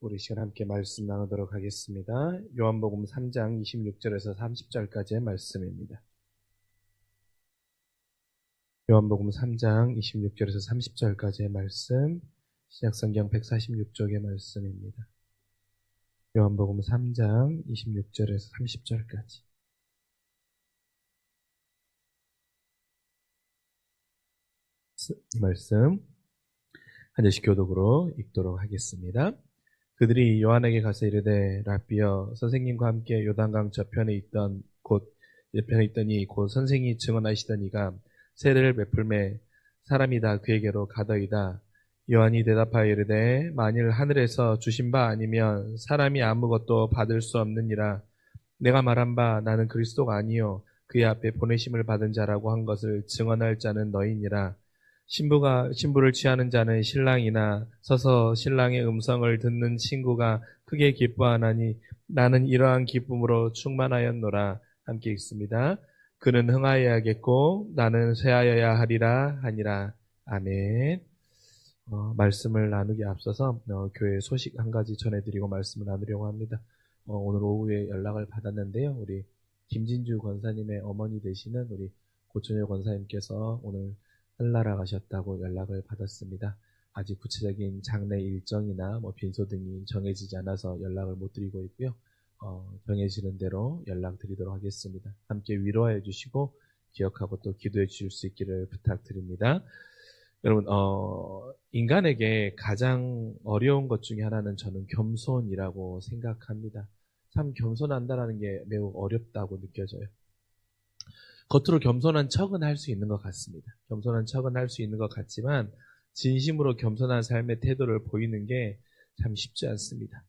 우리 시간 함께 말씀 나누도록 하겠습니다. 요한복음 3장 26절에서 30절까지의 말씀입니다. 요한복음 3장 26절에서 30절까지의 말씀, 시작성경 146쪽의 말씀입니다. 요한복음 3장 26절에서 30절까지. 이 말씀 한 절씩 교독으로 읽도록 하겠습니다. 그들이 요한에게 가서 이르되 라비어 선생님과 함께 요단강 저편에 있던 곳 옆편에 있더니 곧 선생이 증언하시던 이가 세례를 베풀매 사람이 다 그에게로 가더이다. 요한이 대답하여 이르되 만일 하늘에서 주신 바 아니면 사람이 아무것도 받을 수 없느니라. 내가 말한 바 나는 그리스도가 아니요. 그의 앞에 보내심을 받은 자라고 한 것을 증언할 자는 너희니라 신부가 신부를 취하는 자는 신랑이나 서서 신랑의 음성을 듣는 친구가 크게 기뻐하나니 나는 이러한 기쁨으로 충만하였노라 함께 읽습니다. 그는 흥하여야겠고 나는 쇠하여야 하리라 하니라 아멘. 어, 말씀을 나누기 앞서서 어, 교회 소식 한 가지 전해드리고 말씀을 나누려고 합니다. 어, 오늘 오후에 연락을 받았는데요. 우리 김진주 권사님의 어머니 되시는 우리 고천효 권사님께서 오늘 한나라 가셨다고 연락을 받았습니다. 아직 구체적인 장례 일정이나 뭐 빈소 등이 정해지지 않아서 연락을 못 드리고 있고요. 어, 정해지는 대로 연락드리도록 하겠습니다. 함께 위로해 주시고 기억하고 또 기도해 주실 수 있기를 부탁드립니다. 여러분, 어, 인간에게 가장 어려운 것 중에 하나는 저는 겸손이라고 생각합니다. 참 겸손한다라는 게 매우 어렵다고 느껴져요. 겉으로 겸손한 척은 할 수 있는 것 같습니다. 겸손한 척은 할 수 있는 것 같지만 진심으로 겸손한 삶의 태도를 보이는 게 참 쉽지 않습니다.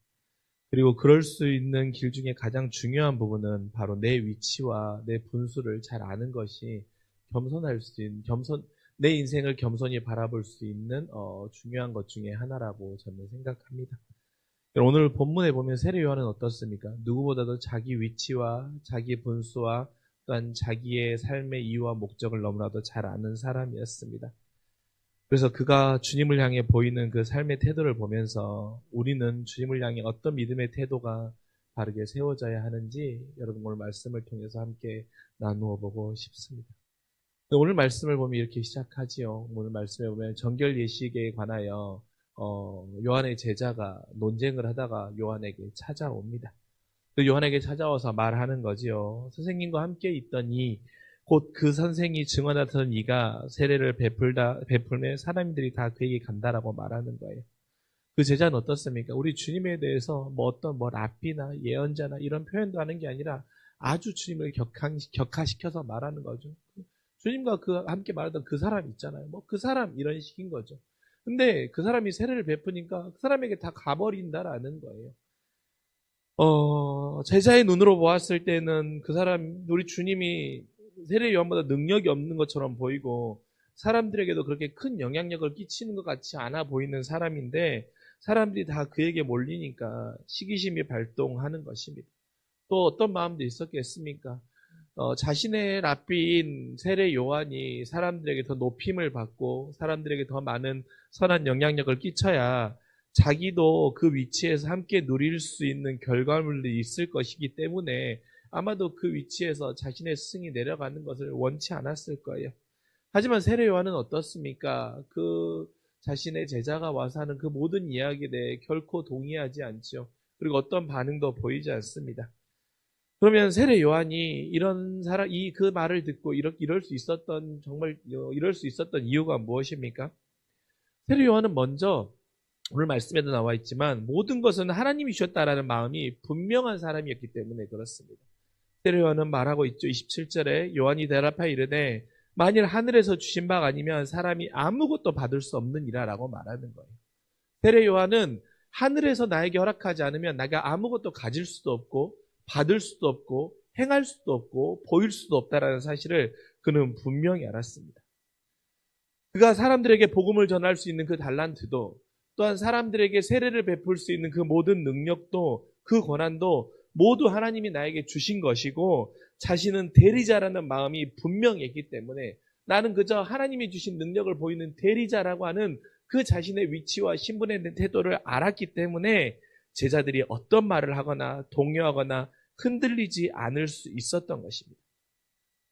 그리고 그럴 수 있는 길 중에 가장 중요한 부분은 바로 내 위치와 내 분수를 잘 아는 것이 겸손할 수 있는 겸손 내 인생을 겸손히 바라볼 수 있는 어, 중요한 것 중에 하나라고 저는 생각합니다. 오늘 본문에 보면 세례 요한은 어떻습니까? 누구보다도 자기 위치와 자기 분수와 또한 자기의 삶의 이유와 목적을 너무나도 잘 아는 사람이었습니다. 그래서 그가 주님을 향해 보이는 그 삶의 태도를 보면서 우리는 주님을 향해 어떤 믿음의 태도가 바르게 세워져야 하는지 여러분 오늘 말씀을 통해서 함께 나누어 보고 싶습니다. 오늘 말씀을 보면 이렇게 시작하지요. 오늘 말씀에 보면 정결 예식에 관하여 어, 요한의 제자가 논쟁을 하다가 요한에게 찾아옵니다. 그 요한에게 찾아와서 말하는 거지요. 선생님과 함께 있더니 곧 그 선생이 증언하던 이가 세례를 베풀다 베풀면 사람들이 다 그에게 간다라고 말하는 거예요. 그 제자는 어떻습니까? 우리 주님에 대해서 뭐 어떤 뭐 랍비나 예언자나 이런 표현도 하는 게 아니라 아주 주님을 격한, 격화시켜서 말하는 거죠. 주님과 그 함께 말하던 그 사람 있잖아요. 뭐 그 사람 이런 식인 거죠. 근데 그 사람이 세례를 베푸니까 그 사람에게 다 가버린다라는 거예요. 어, 제자의 눈으로 보았을 때는 그 사람, 우리 주님이 세례 요한보다 능력이 없는 것처럼 보이고 사람들에게도 그렇게 큰 영향력을 끼치는 것 같지 않아 보이는 사람인데 사람들이 다 그에게 몰리니까 시기심이 발동하는 것입니다. 또 어떤 마음도 있었겠습니까? 어, 자신의 랍비인 세례 요한이 사람들에게 더 높임을 받고 사람들에게 더 많은 선한 영향력을 끼쳐야 자기도 그 위치에서 함께 누릴 수 있는 결과물이 있을 것이기 때문에 아마도 그 위치에서 자신의 스승이 내려가는 것을 원치 않았을 거예요. 하지만 세례 요한은 어떻습니까? 그 자신의 제자가 와서 하는 그 모든 이야기에 대해 결코 동의하지 않죠. 그리고 어떤 반응도 보이지 않습니다. 그러면 세례 요한이 이런 사람 이 그 말을 듣고 이럴, 이럴 수 있었던 정말 이럴 수 있었던 이유가 무엇입니까? 세례 요한은 먼저 오늘 말씀에도 나와 있지만 모든 것은 하나님이 주셨다라는 마음이 분명한 사람이었기 때문에 그렇습니다. 세례요한은 말하고 있죠. 27절에 요한이 대답하여 이르되 만일 하늘에서 주신 바가 아니면 사람이 아무것도 받을 수 없느니라라고 말하는 거예요. 세례요한은 하늘에서 나에게 허락하지 않으면 내가 아무것도 가질 수도 없고 받을 수도 없고 행할 수도 없고 보일 수도 없다라는 사실을 그는 분명히 알았습니다. 그가 사람들에게 복음을 전할 수 있는 그 달란트도 또한 사람들에게 세례를 베풀 수 있는 그 모든 능력도 그 권한도 모두 하나님이 나에게 주신 것이고 자신은 대리자라는 마음이 분명히 있기 때문에 나는 그저 하나님이 주신 능력을 보이는 대리자라고 하는 그 자신의 위치와 신분의 태도를 알았기 때문에 제자들이 어떤 말을 하거나 동요하거나 흔들리지 않을 수 있었던 것입니다.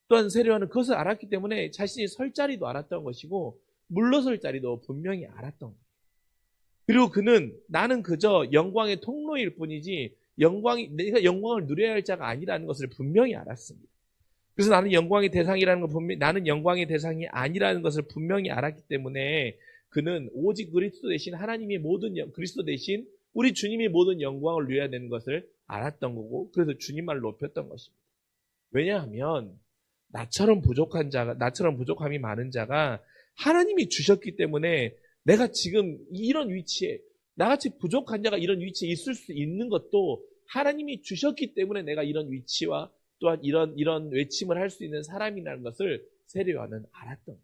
또한 세례요한은 그것을 알았기 때문에 자신이 설 자리도 알았던 것이고 물러설 자리도 분명히 알았던 거예요. 그리고 그는 나는 그저 영광의 통로일 뿐이지 영광이 내가 영광을 누려야 할 자가 아니라는 것을 분명히 알았습니다. 그래서 나는 영광의 대상이라는 걸 분명 나는 영광의 대상이 아니라는 것을 분명히 알았기 때문에 그는 오직 그리스도 대신 하나님이 모든 영, 그리스도 대신 우리 주님이 모든 영광을 누려야 되는 것을 알았던 거고 그래서 주님만 높였던 것입니다. 왜냐하면 나처럼 부족한 자가 나처럼 부족함이 많은 자가 하나님이 주셨기 때문에 내가 지금 이런 위치에 나같이 부족한 자가 이런 위치에 있을 수 있는 것도 하나님이 주셨기 때문에 내가 이런 위치와 또한 이런 이런 외침을 할 수 있는 사람이라는 것을 세례요한은 알았던.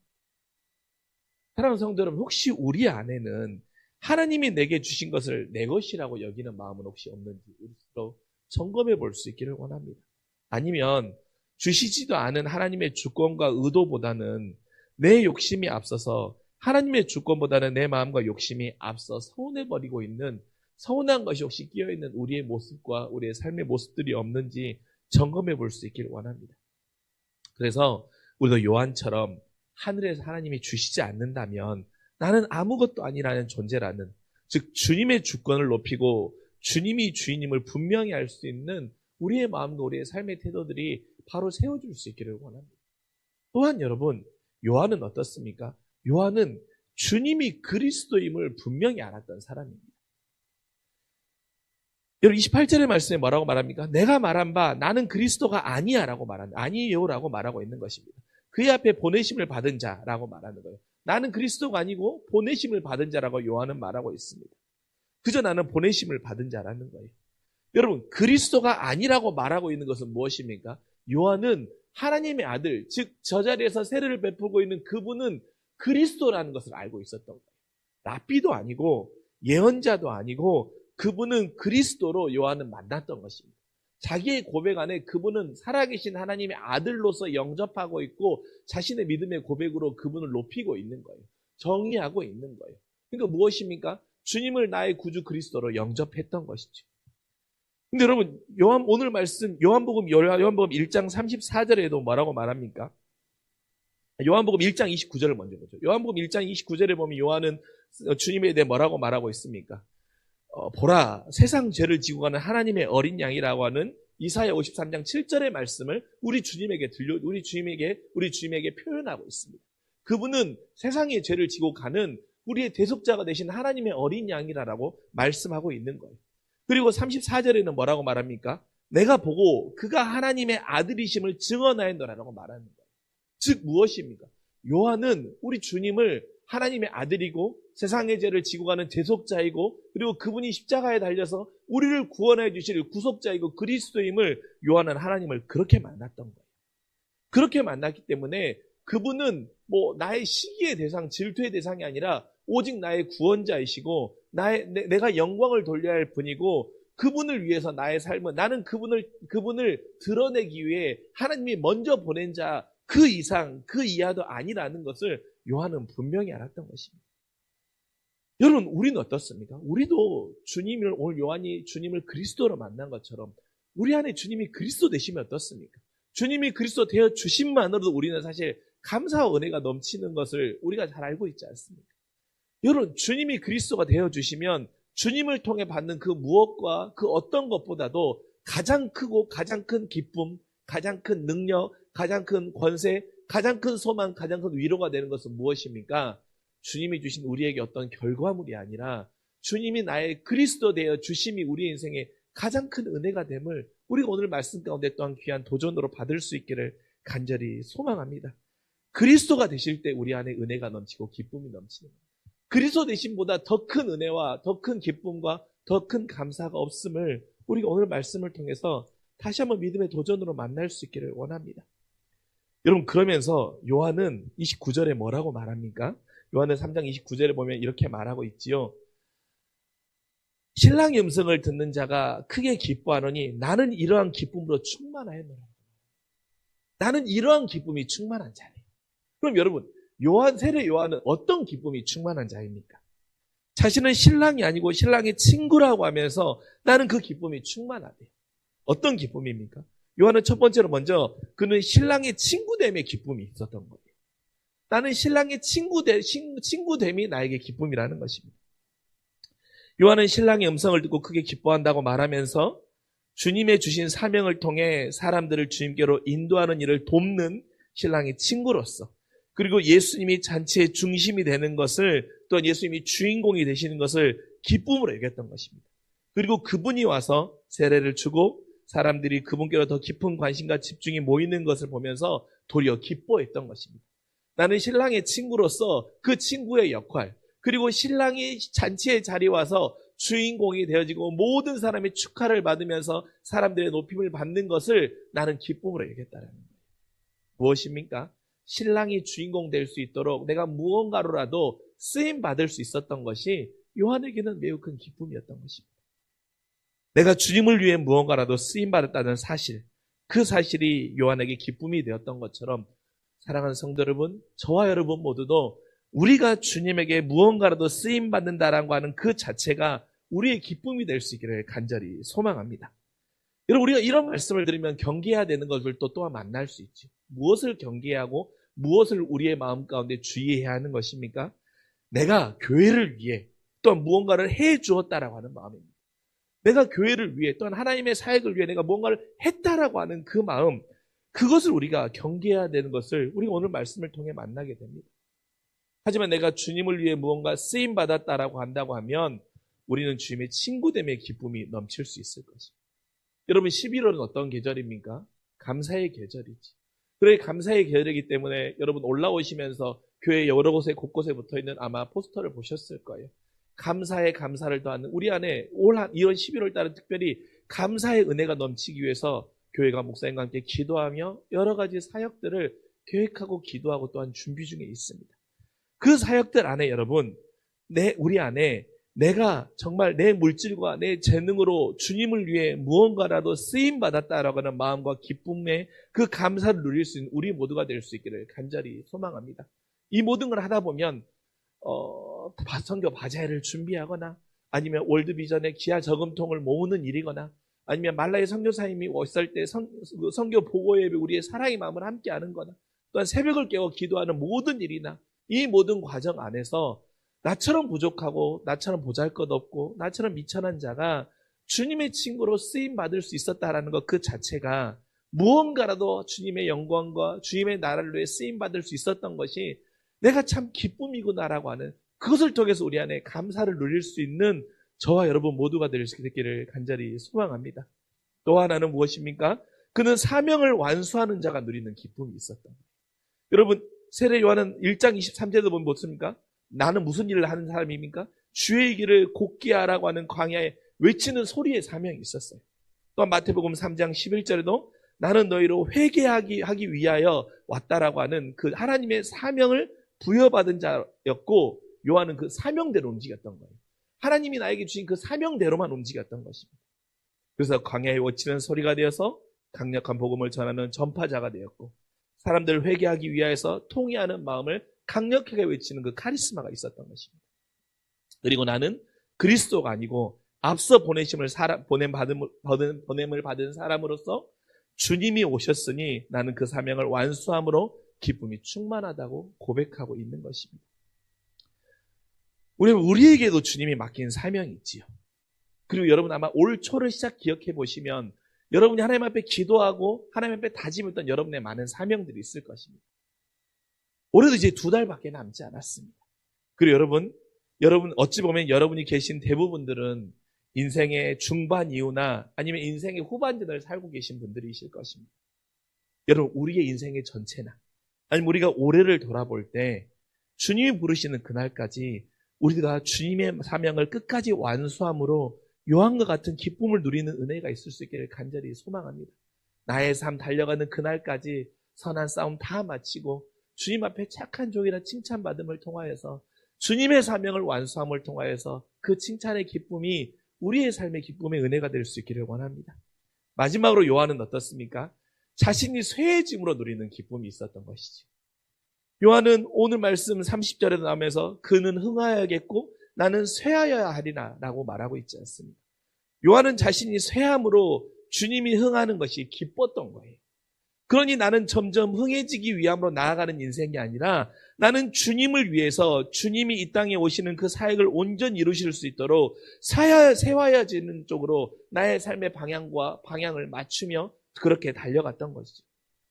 사랑하는 성도 여러분, 혹시 우리 안에는 하나님이 내게 주신 것을 내 것이라고 여기는 마음은 혹시 없는지 우리 스스로 점검해 볼 수 있기를 원합니다. 아니면 주시지도 않은 하나님의 주권과 의도보다는 내 욕심이 앞서서 하나님의 주권보다는 내 마음과 욕심이 앞서 서운해버리고 있는 서운한 것이 혹시 끼어있는 우리의 모습과 우리의 삶의 모습들이 없는지 점검해 볼 수 있기를 원합니다. 그래서 우리도 요한처럼 하늘에서 하나님이 주시지 않는다면 나는 아무것도 아니라는 존재라는 즉 주님의 주권을 높이고 주님이 주인임을 분명히 알 수 있는 우리의 마음과 우리의 삶의 태도들이 바로 세워질 수 있기를 원합니다. 또한 여러분 요한은 어떻습니까? 요한은 주님이 그리스도임을 분명히 알았던 사람입니다. 여러분 28절의 말씀에 뭐라고 말합니까? 내가 말한 바 나는 그리스도가 아니야라고 말한다. 아니에요라고 말하고 있는 것입니다. 그의 앞에 보내심을 받은 자라고 말하는 거예요. 나는 그리스도가 아니고 보내심을 받은 자라고 요한은 말하고 있습니다. 그저 나는 보내심을 받은 자라는 거예요. 여러분 그리스도가 아니라고 말하고 있는 것은 무엇입니까? 요한은 하나님의 아들, 즉 저 자리에서 세례를 베풀고 있는 그분은 그리스도라는 것을 알고 있었던 거예요. 랍비도 아니고 예언자도 아니고 그분은 그리스도로 요한은 만났던 것입니다. 자기의 고백 안에 그분은 살아계신 하나님의 아들로서 영접하고 있고 자신의 믿음의 고백으로 그분을 높이고 있는 거예요. 정의하고 있는 거예요. 그러니까 무엇입니까? 주님을 나의 구주 그리스도로 영접했던 것이죠. 근데 여러분, 요한, 오늘 말씀, 요한복음, 요한복음 1장 34절에도 뭐라고 말합니까? 요한복음 1장 29절을 먼저 보죠. 요한복음 1장 29절에 보면 요한은 주님에 대해 뭐라고 말하고 있습니까? 어, 보라, 세상 죄를 지고 가는 하나님의 어린 양이라고 하는 이사야 53장 7절의 말씀을 우리 주님에게 들려, 우리 주님에게, 우리 주님에게 표현하고 있습니다. 그분은 세상의 죄를 지고 가는 우리의 대속자가 되신 하나님의 어린 양이라고 말씀하고 있는 거예요. 그리고 34절에는 뭐라고 말합니까? 내가 보고 그가 하나님의 아들이심을 증언하였노라라고 말하는 거예요. 즉 무엇입니까? 요한은 우리 주님을 하나님의 아들이고 세상의 죄를 지고 가는 대속자이고 그리고 그분이 십자가에 달려서 우리를 구원해 주실 구속자이고 그리스도임을 요한은 하나님을 그렇게 만났던 거예요. 그렇게 만났기 때문에 그분은 뭐 나의 시기의 대상, 질투의 대상이 아니라 오직 나의 구원자이시고 나의 내, 가 영광을 돌려야 할 분이고 그분을 위해서 나의 삶은 나는 그분을 그분을 드러내기 위해 하나님이 먼저 보낸 자 그 이상 그 이하도 아니라는 것을 요한은 분명히 알았던 것입니다. 여러분 우리는 어떻습니까? 우리도 주님을 오늘 요한이 주님을 그리스도로 만난 것처럼 우리 안에 주님이 그리스도 되시면 어떻습니까? 주님이 그리스도 되어 주심만으로도 우리는 사실 감사와 은혜가 넘치는 것을 우리가 잘 알고 있지 않습니까? 여러분, 주님이 그리스도가 되어 주시면 주님을 통해 받는 그 무엇과 그 어떤 것보다도 가장 크고 가장 큰 기쁨, 가장 큰 능력, 가장 큰 권세, 가장 큰 소망, 가장 큰 위로가 되는 것은 무엇입니까? 주님이 주신 우리에게 어떤 결과물이 아니라 주님이 나의 그리스도 되어 주심이 우리 인생에 가장 큰 은혜가 됨을 우리가 오늘 말씀 가운데 또한 귀한 도전으로 받을 수 있기를 간절히 소망합니다. 그리스도가 되실 때 우리 안에 은혜가 넘치고 기쁨이 넘치는. 그리스도 되심보다 더 큰 은혜와 더 큰 기쁨과 더 큰 감사가 없음을 우리가 오늘 말씀을 통해서 다시 한번 믿음의 도전으로 만날 수 있기를 원합니다. 여러분 그러면서 요한은 29절에 뭐라고 말합니까? 요한은 3장 29절에 보면 이렇게 말하고 있지요. 신랑의 음성을 듣는 자가 크게 기뻐하노니 나는 이러한 기쁨으로 충만하였노라. 나는 이러한 기쁨이 충만한 자예요. 그럼 여러분 요한 세례 요한은 어떤 기쁨이 충만한 자입니까? 자신은 신랑이 아니고 신랑의 친구라고 하면서 나는 그 기쁨이 충만하대요. 어떤 기쁨입니까? 요한은 첫 번째로 먼저 그는 신랑의 친구됨의 기쁨이 있었던 거예요. 나는 신랑의 친구됨, 친구됨이 나에게 기쁨이라는 것입니다. 요한은 신랑의 음성을 듣고 크게 기뻐한다고 말하면서 주님의 주신 사명을 통해 사람들을 주님께로 인도하는 일을 돕는 신랑의 친구로서 그리고 예수님이 잔치의 중심이 되는 것을 또한 예수님이 주인공이 되시는 것을 기쁨으로 여겼던 것입니다. 그리고 그분이 와서 세례를 주고 사람들이 그분께로 더 깊은 관심과 집중이 모이는 것을 보면서 도리어 기뻐했던 것입니다. 나는 신랑의 친구로서 그 친구의 역할, 그리고 신랑이 잔치의 자리에 와서 주인공이 되어지고 모든 사람의 축하를 받으면서 사람들의 높임을 받는 것을 나는 기쁨으로 여겼다는 거예요. 무엇입니까? 신랑이 주인공 될 수 있도록 내가 무언가로라도 쓰임 받을 수 있었던 것이 요한에게는 매우 큰 기쁨이었던 것입니다. 내가 주님을 위해 무언가라도 쓰임 받았다는 사실, 그 사실이 요한에게 기쁨이 되었던 것처럼 사랑하는 성도 여러분, 저와 여러분 모두도 우리가 주님에게 무언가라도 쓰임 받는다라고 하는 그 자체가 우리의 기쁨이 될 수 있기를 간절히 소망합니다. 여러분 우리가 이런 말씀을 들으면 경계해야 되는 것을 또 또한 만날 수 있죠. 무엇을 경계하고 무엇을 우리의 마음 가운데 주의해야 하는 것입니까? 내가 교회를 위해 또한 무언가를 해 주었다라고 하는 마음입니다. 내가 교회를 위해 또한 하나님의 사역을 위해 내가 무언가를 했다라고 하는 그 마음 그것을 우리가 경계해야 되는 것을 우리가 오늘 말씀을 통해 만나게 됩니다. 하지만 내가 주님을 위해 무언가 쓰임 받았다라고 한다고 하면 우리는 주님의 친구됨의 기쁨이 넘칠 수 있을 것입니다. 여러분 11월은 어떤 계절입니까? 감사의 계절이지. 그래 감사의 계절이기 때문에 여러분 올라오시면서 교회 여러 곳에 곳곳에 붙어 있는 아마 포스터를 보셨을 거예요. 감사의 감사를 더하는 우리 안에 올 한, 이번 11월 달은 특별히 감사의 은혜가 넘치기 위해서 교회가 목사님과 함께 기도하며 여러 가지 사역들을 계획하고 기도하고 또한 준비 중에 있습니다. 그 사역들 안에 여러분, 내, 우리 안에 내가 정말 내 물질과 내 재능으로 주님을 위해 무언가라도 쓰임 받았다라고 하는 마음과 기쁨에 그 감사를 누릴 수 있는 우리 모두가 될 수 있기를 간절히 소망합니다. 이 모든 걸 하다 보면 어, 선교 바자회를 준비하거나 아니면 월드비전의 기아 저금통을 모으는 일이거나 아니면 말라의 선교사님이 왔을 때 선, 그 선교 보고에 우리의 사랑의 마음을 함께하는 거나 또한 새벽을 깨워 기도하는 모든 일이나 이 모든 과정 안에서 나처럼 부족하고 나처럼 보잘것없고 나처럼 미천한 자가 주님의 친구로 쓰임 받을 수 있었다라는 것 그 자체가 무언가라도 주님의 영광과 주님의 나라를 위해 쓰임 받을 수 있었던 것이 내가 참 기쁨이구나라고 하는 그것을 통해서 우리 안에 감사를 누릴 수 있는 저와 여러분 모두가 될 수 있기를 간절히 소망합니다. 또 하나는 무엇입니까? 그는 사명을 완수하는 자가 누리는 기쁨이 있었던 거예요. 여러분 세례 요한은 1장 23절에도 보면 무엇입니까? 나는 무슨 일을 하는 사람입니까? 주의 길을 곱게 하라고 하는 광야에 외치는 소리의 사명이 있었어요. 또한 마태복음 3장 11절에도 나는 너희로 회개하기 하기 위하여 왔다라고 하는 그 하나님의 사명을 부여받은 자였고 요한은 그 사명대로 움직였던 거예요. 하나님이 나에게 주신 그 사명대로만 움직였던 것입니다. 그래서 광야에 외치는 소리가 되어서 강력한 복음을 전하는 전파자가 되었고 사람들을 회개하기 위하여서 통회하는 마음을 강력하게 외치는 그 카리스마가 있었던 것입니다. 그리고 나는 그리스도가 아니고 앞서 보내심을 사람, 보냄 받은, 보냄을 받은 사람으로서 주님이 오셨으니 나는 그 사명을 완수함으로 기쁨이 충만하다고 고백하고 있는 것입니다. 우리 우리에게도 주님이 맡긴 사명이 있지요. 그리고 여러분 아마 올 초를 시작 기억해 보시면 여러분이 하나님 앞에 기도하고 하나님 앞에 다짐했던 여러분의 많은 사명들이 있을 것입니다. 올해도 이제 두 달밖에 남지 않았습니다. 그리고 여러분, 여러분 어찌 보면 여러분이 계신 대부분들은 인생의 중반 이후나 아니면 인생의 후반전을 살고 계신 분들이실 것입니다. 여러분, 우리의 인생의 전체나 아니면 우리가 올해를 돌아볼 때 주님이 부르시는 그날까지 우리가 주님의 사명을 끝까지 완수함으로 요한과 같은 기쁨을 누리는 은혜가 있을 수 있기를 간절히 소망합니다. 나의 삶 달려가는 그날까지 선한 싸움 다 마치고 주님 앞에 착한 종이라 칭찬받음을 통하여서 주님의 사명을 완수함을 통하여서 그 칭찬의 기쁨이 우리의 삶의 기쁨의 은혜가 될 수 있기를 원합니다. 마지막으로 요한은 어떻습니까? 자신이 쇠해짐으로 누리는 기쁨이 있었던 것이지. 요한은 오늘 말씀 30절에 나오면서 그는 흥하여야겠고 나는 쇠하여야 하리라 라고 말하고 있지 않습니다. 요한은 자신이 쇠함으로 주님이 흥하는 것이 기뻤던 거예요. 그러니 나는 점점 흥해지기 위함으로 나아가는 인생이 아니라 나는 주님을 위해서 주님이 이 땅에 오시는 그 사역을 온전히 이루실 수 있도록 사야, 세워야지는 쪽으로 나의 삶의 방향과 방향을 맞추며 그렇게 달려갔던 것이죠.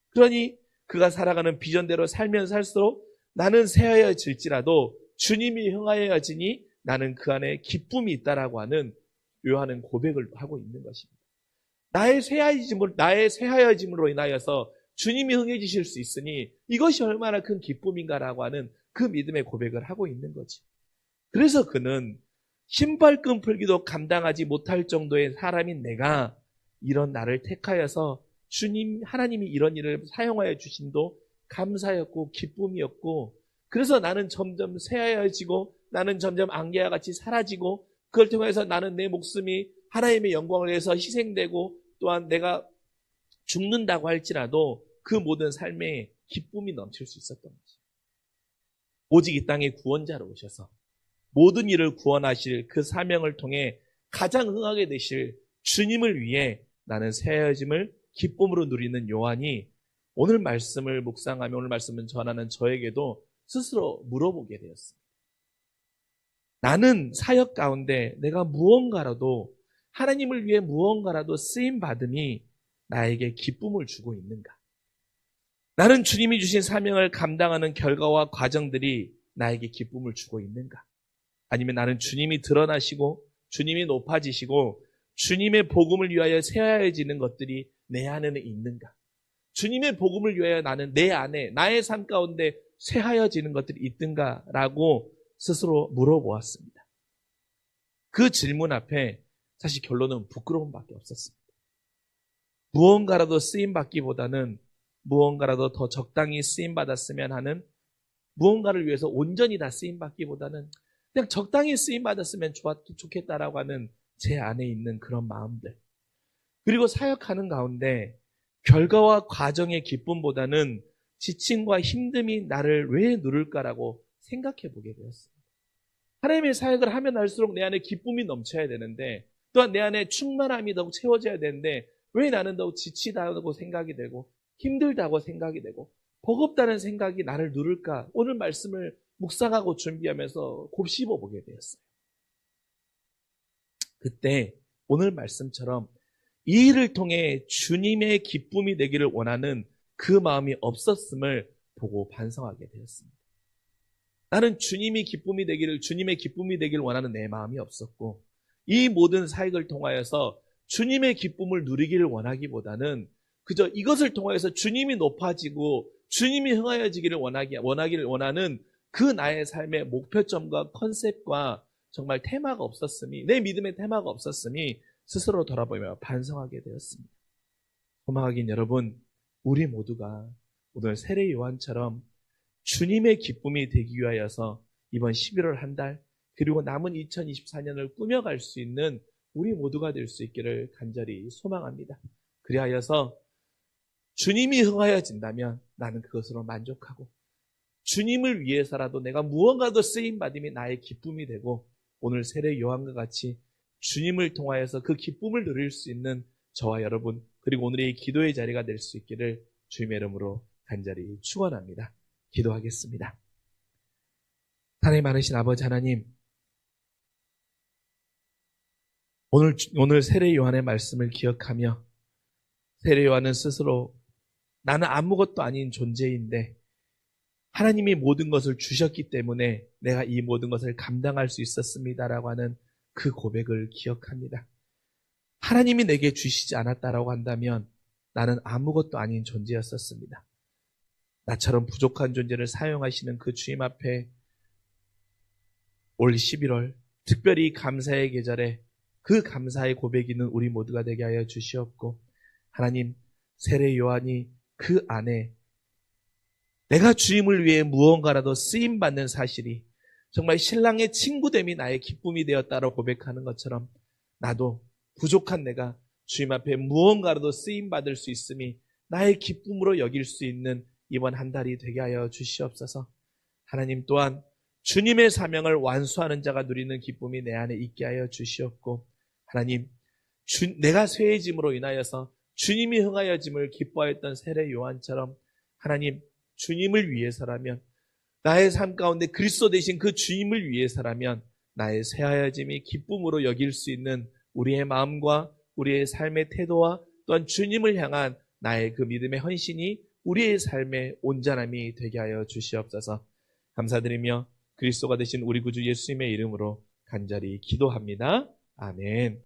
그러니 그가 살아가는 비전대로 살면 살수록 나는 세워야질지라도 주님이 흥하여야지니 나는 그 안에 기쁨이 있다라고 하는 요한은 고백을 하고 있는 것입니다. 나의 쇠하여짐을 나의 쇠하여짐으로 인하여서 주님이 흥해지실 수 있으니 이것이 얼마나 큰 기쁨인가라고 하는 그 믿음의 고백을 하고 있는 거지. 그래서 그는 신발끈 풀기도 감당하지 못할 정도의 사람인 내가 이런 나를 택하여서 주님 하나님이 이런 일을 사용하여 주신도 감사였고 기쁨이었고 그래서 나는 점점 새하여지고 나는 점점 안개와 같이 사라지고 그걸 통해서 나는 내 목숨이 하나님의 영광을 위해서 희생되고 또한 내가 죽는다고 할지라도 그 모든 삶에 기쁨이 넘칠 수 있었던 거죠. 오직 이 땅에 구원자로 오셔서 모든 일을 구원하실 그 사명을 통해 가장 흥하게 되실 주님을 위해 나는 새하여짐을 기쁨으로 누리는 요한이 오늘 말씀을 묵상하며 오늘 말씀을 전하는 저에게도 스스로 물어보게 되었습니다. 나는 사역 가운데 내가 무언가라도 하나님을 위해 무언가라도 쓰임 받음이 나에게 기쁨을 주고 있는가? 나는 주님이 주신 사명을 감당하는 결과와 과정들이 나에게 기쁨을 주고 있는가? 아니면 나는 주님이 드러나시고 주님이 높아지시고 주님의 복음을 위하여 세워야지는 것들이 내 안에는 있는가? 주님의 복음을 위하여 나는 내 안에 나의 삶 가운데 쇠하여지는 것들이 있든가라고 스스로 물어보았습니다. 그 질문 앞에 사실 결론은 부끄러움밖에 없었습니다. 무언가라도 쓰임 받기보다는 무언가라도 더 적당히 쓰임 받았으면 하는 무언가를 위해서 온전히 다 쓰임 받기보다는 그냥 적당히 쓰임 받았으면 좋았 좋겠다라고 하는 제 안에 있는 그런 마음들. 그리고 사역하는 가운데 결과와 과정의 기쁨보다는 지침과 힘듦이 나를 왜 누를까라고 생각해 보게 되었습니다. 하나님의 사역을 하면 할수록 내 안에 기쁨이 넘쳐야 되는데 또한 내 안에 충만함이 더욱 채워져야 되는데 왜 나는 더욱 지치다고 생각이 되고 힘들다고 생각이 되고 버겁다는 생각이 나를 누를까? 오늘 말씀을 묵상하고 준비하면서 곱씹어 보게 되었어요. 그때 오늘 말씀처럼 이 일을 통해 주님의 기쁨이 되기를 원하는 그 마음이 없었음을 보고 반성하게 되었습니다. 나는 주님이 기쁨이 되기를, 주님의 기쁨이 되기를 원하는 내 마음이 없었고, 이 모든 사역을 통하여서 주님의 기쁨을 누리기를 원하기보다는 그저 이것을 통하여서 주님이 높아지고 주님이 흥하여지기를 원하기, 원하기를 원하는 그 나의 삶의 목표점과 컨셉과 정말 테마가 없었음이, 내 믿음의 테마가 없었음이 스스로 돌아보며 반성하게 되었습니다. 소망하긴 여러분, 우리 모두가 오늘 세례 요한처럼 주님의 기쁨이 되기 위하여서 이번 11월 한 달, 그리고 남은 2024년을 꾸며갈 수 있는 우리 모두가 될 수 있기를 간절히 소망합니다. 그리하여서 주님이 흥하여진다면 나는 그것으로 만족하고 주님을 위해서라도 내가 무언가도 쓰임 받음이 나의 기쁨이 되고 오늘 세례 요한과 같이 주님을 통하여서 그 기쁨을 누릴 수 있는 저와 여러분 그리고 오늘의 이 기도의 자리가 될 수 있기를 주님의 이름으로 간절히 축원합니다. 기도하겠습니다. 하나님 많으신 아버지 하나님 오늘 오늘 세례 요한의 말씀을 기억하며 세례 요한은 스스로 나는 아무것도 아닌 존재인데 하나님이 모든 것을 주셨기 때문에 내가 이 모든 것을 감당할 수 있었습니다라고 하는 그 고백을 기억합니다. 하나님이 내게 주시지 않았다라고 한다면 나는 아무것도 아닌 존재였었습니다. 나처럼 부족한 존재를 사용하시는 그 주님 앞에 올 11월 특별히 감사의 계절에 그 감사의 고백이 있는 우리 모두가 되게 하여 주시옵고 하나님 세례 요한이 그 안에 내가 주임을 위해 무언가라도 쓰임 받는 사실이 정말 신랑의 친구됨이 나의 기쁨이 되었다고 고백하는 것처럼 나도 부족한 내가 주님 앞에 무언가라도 쓰임 받을 수 있음이 나의 기쁨으로 여길 수 있는 이번 한 달이 되게 하여 주시옵소서. 하나님 또한 주님의 사명을 완수하는 자가 누리는 기쁨이 내 안에 있게 하여 주시옵고 하나님 주- 내가 쇠해짐으로 인하여서 주님이 흥하여짐을 기뻐하였던 세례 요한처럼 하나님 주님을 위해서라면 나의 삶 가운데 그리스도 되신 그 주님을 위해서라면 나의 쇠하여짐이 기쁨으로 여길 수 있는 우리의 마음과 우리의 삶의 태도와 또한 주님을 향한 나의 그 믿음의 헌신이 우리의 삶의 온전함이 되게 하여 주시옵소서 감사드리며 그리스도가 되신 우리 구주 예수님의 이름으로 간절히 기도합니다. 아멘.